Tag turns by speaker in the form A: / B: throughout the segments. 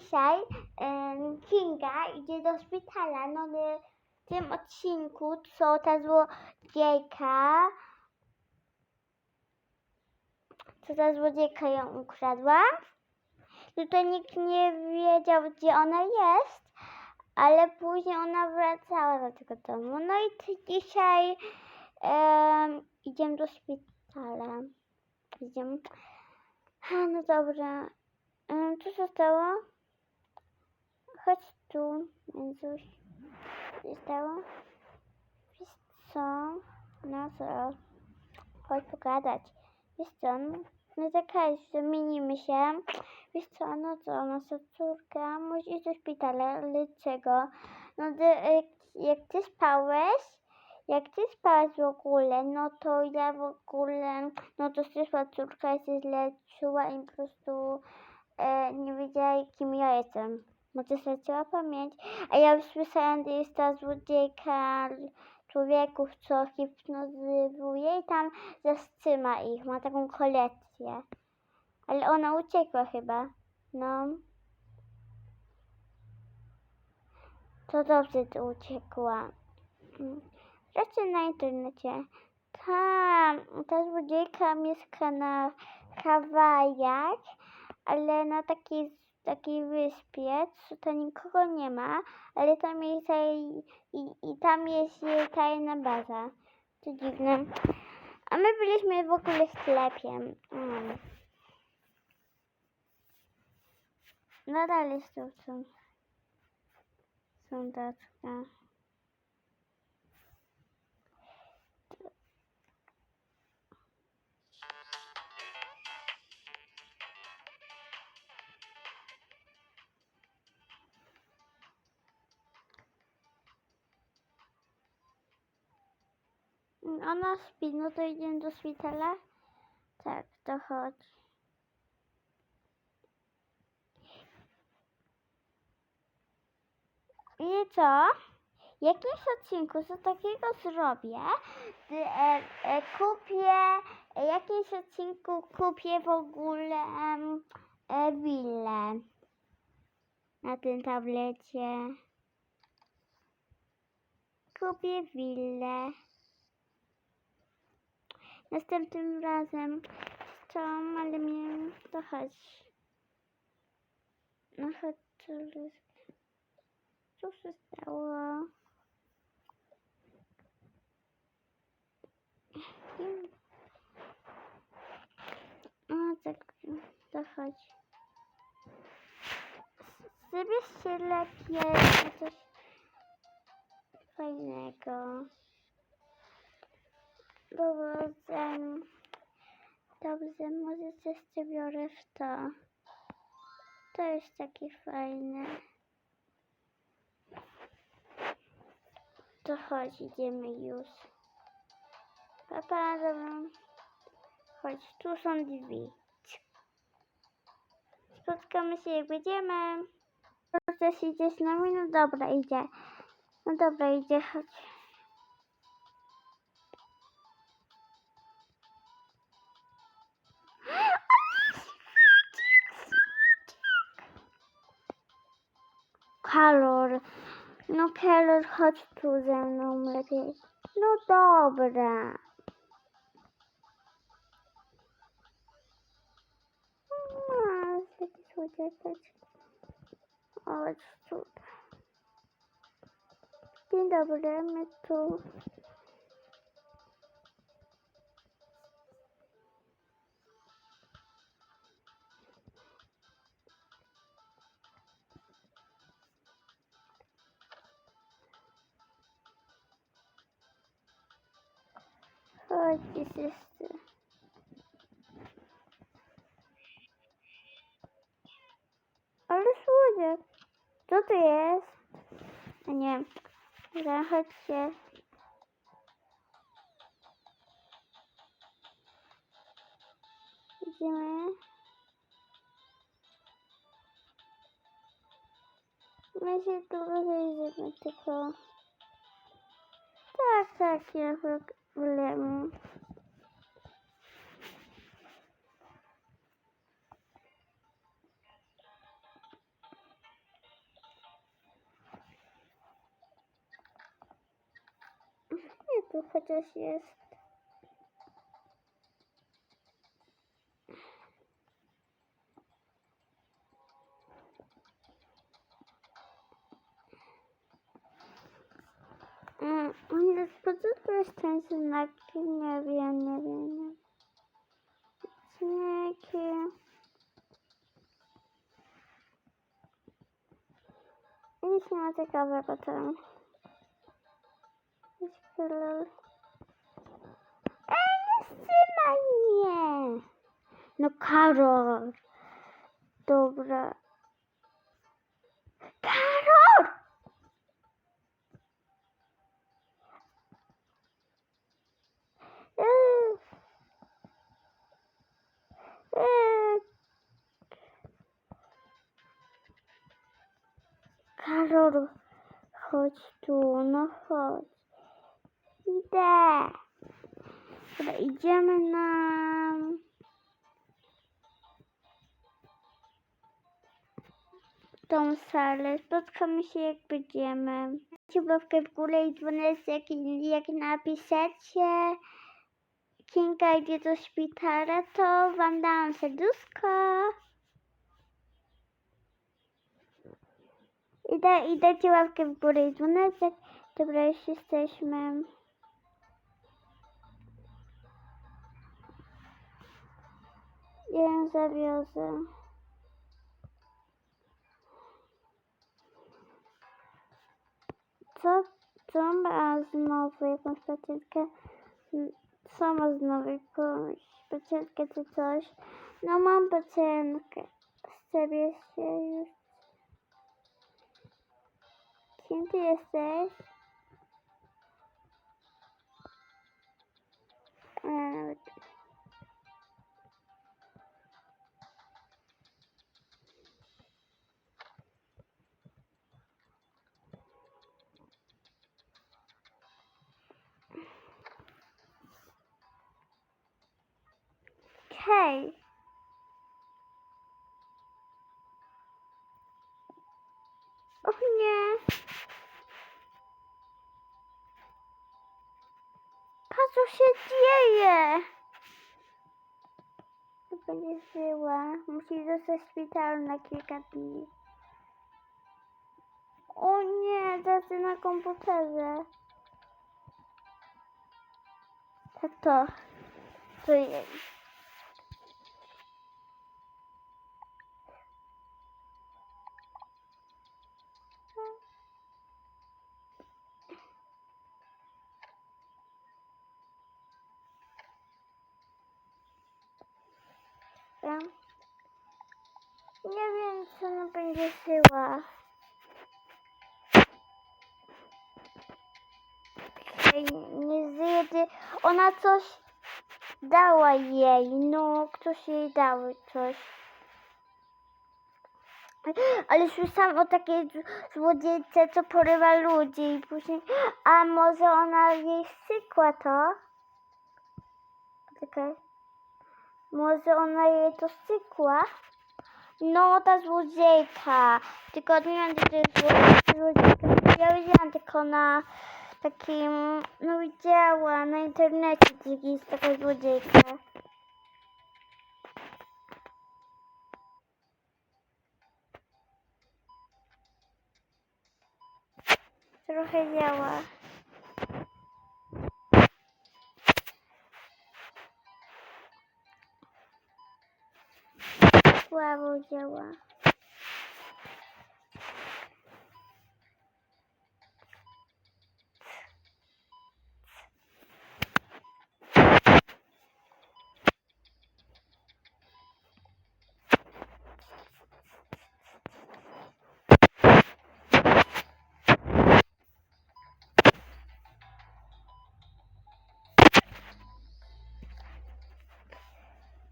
A: dzisiaj Kinga idzie do szpitala. No w tym odcinku, co ta złodziejka, co ta złodziejka ją ukradła. Tutaj nikt nie wiedział, gdzie ona jest, ale później ona wracała do tego domu. No i dzisiaj em, idziemy do szpitala. Idziemy. No dobra. Em, co się stało? Chodź tu, Jezuś. Co się stało? Wiesz co? No co? Chodź pogadać. Wiesz co? No, no czekaj, zamienimy się. Wiesz co? No co? Nasza córka musi iść do szpitala. Ale czego? No ty, jak, jak ty spałeś, jak ty spałaś w ogóle, no to ja w ogóle, no to przyszła córka się źle czuła i po prostu e, nie wiedziała kim ja jestem. Może straciła pamięć. A ja już słyszałam, że jest ta złodziejka człowieków, co hipnotyzuje i tam zatrzyma ich. Ma taką kolekcję. Ale ona uciekła chyba. No. To dobrze, że uciekła. Rzeczy na internecie. Ta, ta złodziejka mieszka na Hawajach, ale na takiej, takiej wyspie, to nikogo nie ma, ale tam jest jej, i, i tam jest jej tajna baza. To dziwne. A my byliśmy w ogóle w sklepie. Mm. Nadal jest tu są, sądaczka. Ona śpi, no to idziemy do szpitala? Tak, to chodź. I co? Jakimś odcinku co takiego zrobię, że e, e, kupię, w jakimś odcinku kupię w ogóle e, willę na tym tablecie. Kupię willę. Następnym razem co, ale mnie to chodź. No chodź, co się stało? O, tak, to chodź. Zbierz się lepiej coś fajnego. Dobrze, dobrze, może coś biorę w to. To jest takie fajne. To chodź, idziemy już. Papa, dobra. Chodź, tu są drzwi. Spotkamy się jak będziemy. Chcesz idzie z nami? No dobra, idzie. No dobra, idzie, chodź. Kalor. No Kalor, chodź tu ze mną lepiej. No dobra. No, taki słodziaczek. Chodź tu. Dzień dobry, my tu. Chodź, wszyscy. Ale słodziak. Co to jest? Nie. Dobra, chodźcie. Idziemy. My się tu rozejrzymy tylko. Tak, tak, ja problemu. Nie, tu chociaż jest nie. Znaki. Nic nie ma ciekawego tam. Jest kolor. Ej, nie wstrzymaj mnie! No Karol! Dobra. Karol, chodź tu, no chodź. Idę. Dobra, idziemy na... tą salę. Spotkamy się jak będziemy. Łapkę w górę i dzwoneczek, jak, jak napiszecie Kinga idzie do szpitala, to wam dam serduszko. I, da, I dajcie łapkę w górę i dzwoneczek. Dobra, już jesteśmy. Ja ją zawiozę. Co, co ma znowu jakąś pacjentkę? Co ma znowu jakąś pacjentkę czy coś? No mam pacjentkę. Chcę się już. Kim ty jesteś? Eee, Co się dzieje! To będzie żyła. Musi zostać w szpitalu na kilka dni. O nie, zaraz na komputerze. Tak to. To jest. Nie wiem, co ona będzie. Ej, nie zjedzie. Ona coś dała jej. No, ktoś jej dał coś. Ale słyszałam o takiej złodziejce, co porywa ludzi i później... A może ona jej sykła to? Czekaj. Może ona jej to stykła? No, ta złodziejka. Tylko wiem, czy to jest zło- złodziejka. Ja widziałam tylko na takim, no widziałam na internecie, że jest taka złodziejka. Trochę działa. 不爱不接我。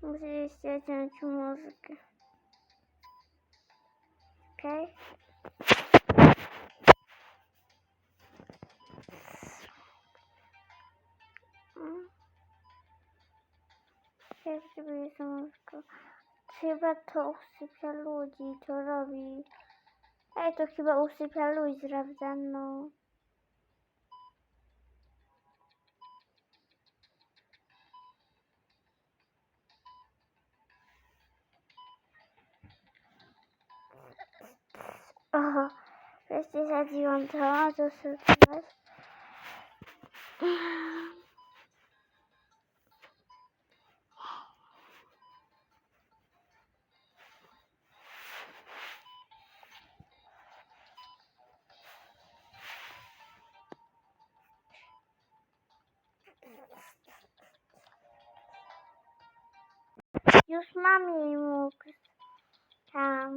A: Мы здесь сядем, чем музыка. Mm. Jak? Chyba to usypia ludzi, to robi. Ej, to chyba usypia ludzi, prawda? No. O, wreszcie sadziłam to, sobie teraz. Już mam jej mógł tam.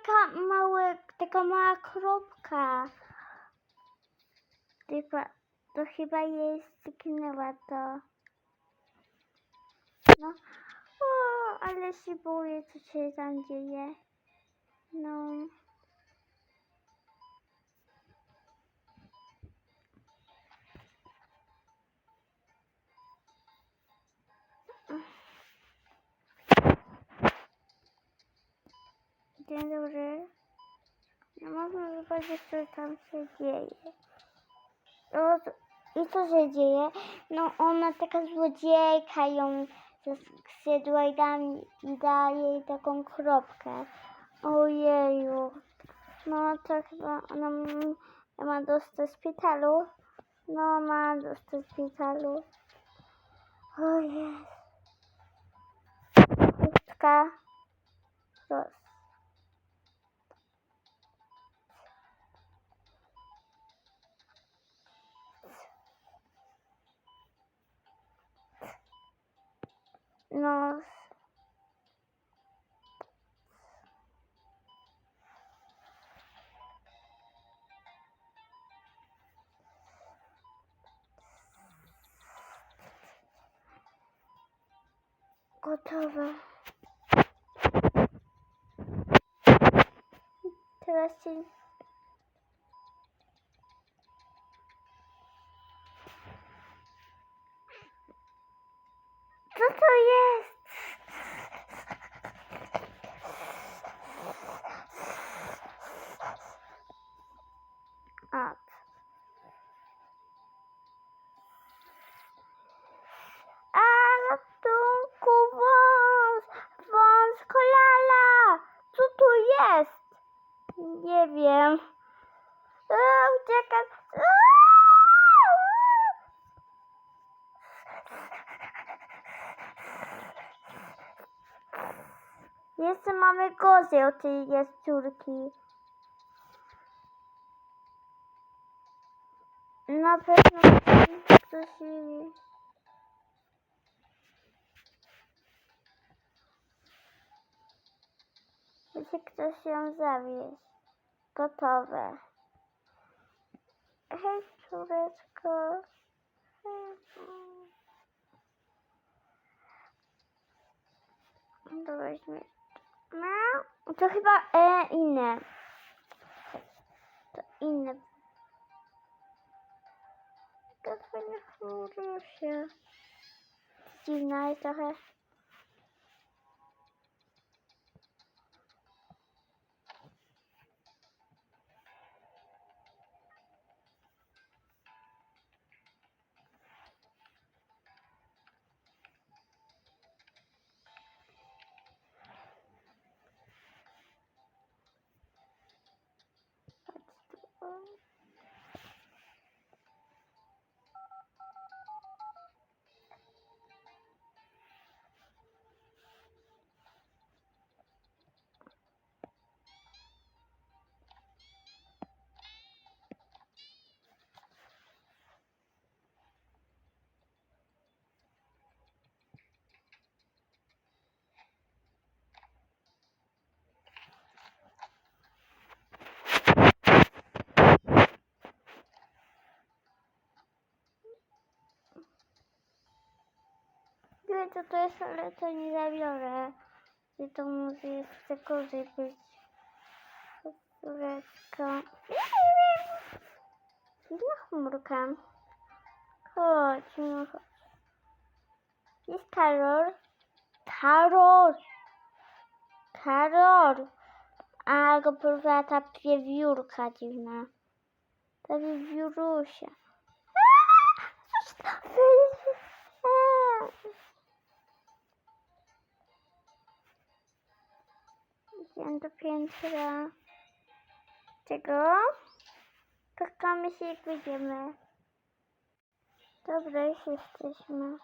A: taka mała, taka mała kropka. Chyba, to chyba jej zginęła to. No. O, ale się boję, co się tam dzieje. No. Co tam się dzieje. O, co- I co się dzieje? No ona taka złodziejka ją zsiedła i da, i da jej taką kropkę. Ojeju. No to chyba ona ma dostać szpitalu. No ma dostać szpitalu. Ojej. Chustka. Roz. Naz. Gotowe. Teraz się... Nie wiem. Uciekam. Jeszcze mamy gorzej od tej jaszczurki. Na pewno ktoś. Musi ktoś ją zawieźć. Gotowe. Hej, córeczko. To. No, to chyba e, inne. To inne. To fajnie chmurzyło się. Dziwna jest trochę. Co to jest, ale to nie zabiorę. I to musi gorzej być. Córeczko. Jedna chmurka. Chodź, no chodź. Jest Karol. Karol! Karol! A go porwała ta wiewiórka dziwna. Ta wiewiórusia. Idziemy do piętra. Czego? Spotkamy się jak wyjdziemy. Dobra, już jesteśmy.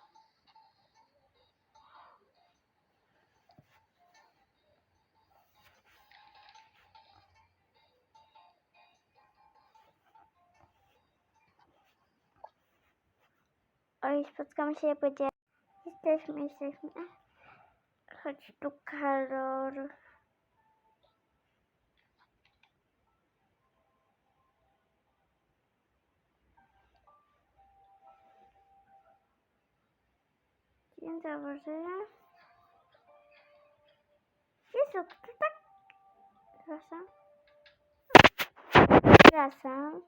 A: Oj, spotkamy się jak będzie. Jesteśmy, jesteśmy. Chodź tu, Karol. Dzień dobry. Jezu, to tak... Przepraszam. Przepraszam.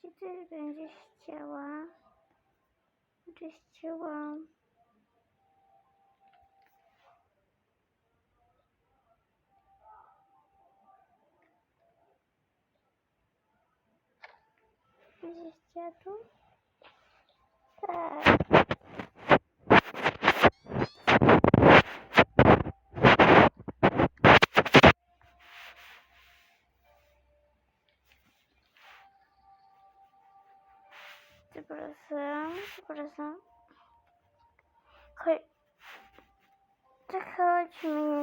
A: Czy ty będziesz chciała? Będziesz chciała... Chciała tu? Tak. Przepraszam, przepraszam. Chodź. To chodźmy.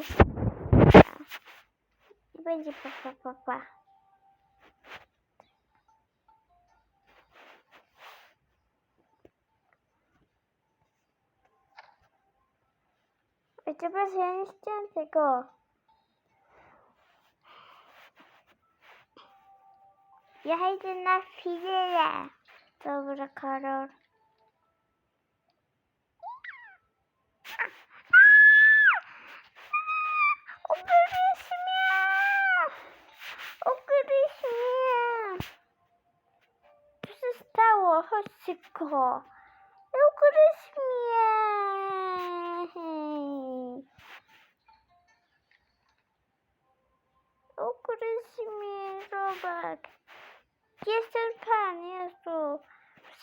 A: I będzie pa, pa, pa, pa. Oj, przepraszam, ja nie chciałam tego. Ja idę na chwilę. Dobra, Karol. Ugryź mnie! Ugryź mnie! Co się stało? Chodź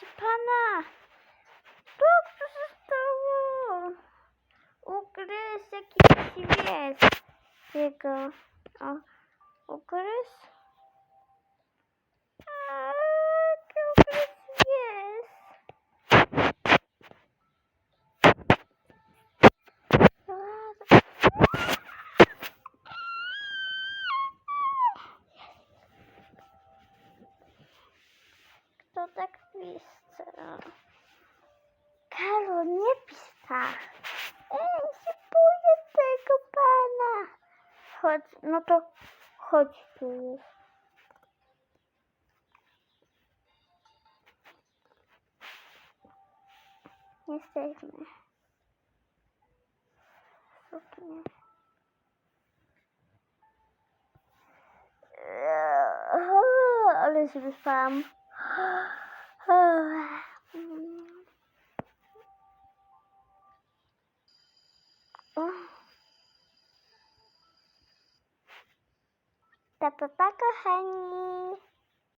A: Proszę pana. To, co się stało? Ugryź jakiś pies. Jego. O, ugryź. Chodź, no to chodź tu. Jesteśmy. Suknie. Ale się wyspałam. Pa, pa, pa, kochani.